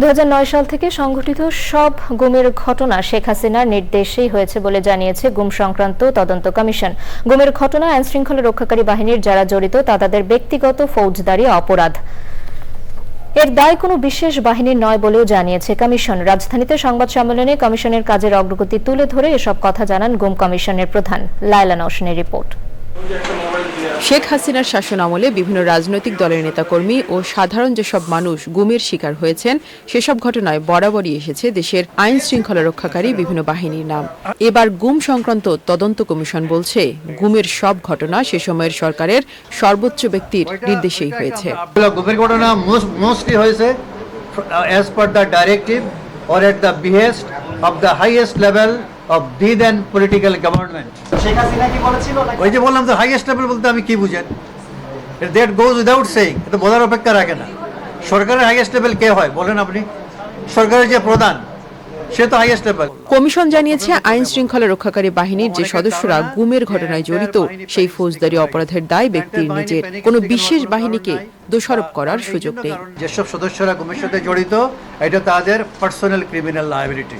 দু হাজার নয় সাল থেকে সংঘটিত সব গুমের ঘটনা শেখ হাসিনার নির্দেশেই হয়েছে বলে জানিয়েছে গুম সংক্রান্ত তদন্ত কমিশন। গুমের ঘটনা আইন শৃঙ্খলা রক্ষাকারী বাহিনীর যারা জড়িত, তা তাদের ব্যক্তিগত ফৌজদারি অপরাধ। এর দায় কোনো বিশেষ বাহিনীর নয় বলেও জানিয়েছে কমিশন। রাজধানীতে সংবাদ সম্মেলনে কমিশনের কাজের অগ্রগতি তুলে ধরে এসব কথা জানান গুম কমিশনের প্রধান লায়লা নওশনের রিপোর্ট। শেখ হাসিনার শাসন আমলে বিভিন্ন রাজনৈতিক দলের নেতাকর্মী ও সাধারণ যেসব মানুষ গুমের শিকার হয়েছেন, সেসব ঘটনায় বরাবরই এসেছে দেশের আইন শৃঙ্খলা রক্ষাকারী বিভিন্ন বাহিনীর নাম। এবার গুম সংক্রান্ত তদন্ত কমিশন বলছে, গুমের সব ঘটনা সে সময়ের সরকারের সর্বোচ্চ ব্যক্তির নির্দেশেই হয়েছে। গুমের ঘটনা মোস্টলি হয়েছে as per the directive or at the behest of the highest level Sheikh Hasina কি বলেছিল ওই যে বললাম তো হাইয়েস্ট লেভেল বলতে আমি কি বুঝেন? দ্যাট গোজ উইদাউট সেইং এটা বোঝার অপেক্ষা রাখে না। সরকারের হাইয়েস্ট লেভেল কে হয় বলেন আপনি? সরকারের যে প্রধান সে তো হাইয়েস্ট লেভেল কমিশন জানিয়েছে আইন শৃঙ্খলা রক্ষাকারী বাহিনীর যে সদস্যরা গুমের ঘটনায় জড়িত সেই ফৌজদারি অপরাধের দায় ব্যক্তির নিজের। কোনো বিশেষ বাহিনীকে দোষারোপ করার সুযোগ নেই। যেসব সদস্যরা গুমের সাথে জড়িত এটা তাদের পার্সোনাল ক্রিমিনাল লায়াবিলিটি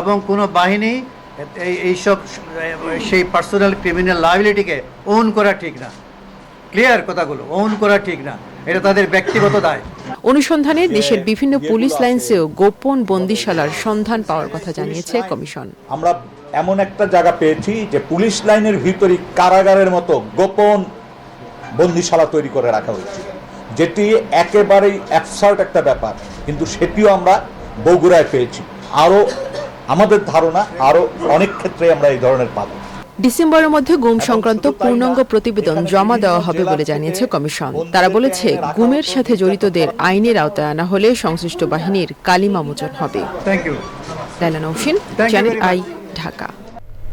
এবং কোনো বাহিনী এই এইসব সেই পার্সোনাল ক্রিমিনাল লায়াবিলিটিকে ওন করা ঠিক না। ক্লিয়ার কথাগুলো ওন করা ঠিক না। এটা তাদের ব্যক্তিগত দায়। অনুসন্ধানে দেশের বিভিন্ন পুলিশ লাইন্সেও গোপন বন্দিশালার সন্ধান পাওয়ার কথা জানিয়েছে কমিশন। আমরা এমন একটা জায়গা পেয়েছি যে পুলিশ লাইনের ভিতরই কারাগারের মতো গোপন বন্দিশালা তৈরি করে রাখা হয়েছিল যেটি একেবারেই অ্যাবসার্ট একটা ব্যাপার কিন্তু সেটিও আমরা বগুড়ায় পেয়েছি। আরও আমাদের ধারণা আরও অনেক ক্ষেত্রে আমরা এই ধরনের পাবো। ডিসেম্বরের মধ্যে গুম সংক্রান্ত পূর্ণাঙ্গ প্রতিবেদন জমা দেওয়া হবে বলে জানিয়েছে কমিশন। তারা বলেছে গুমের সাথে জড়িতদের আইনের আওতায় আনা হলে সংশ্লিষ্ট বাহিনীর কালিমা মোচন হবে। Thank you Laila Nausin Channel i Dhaka.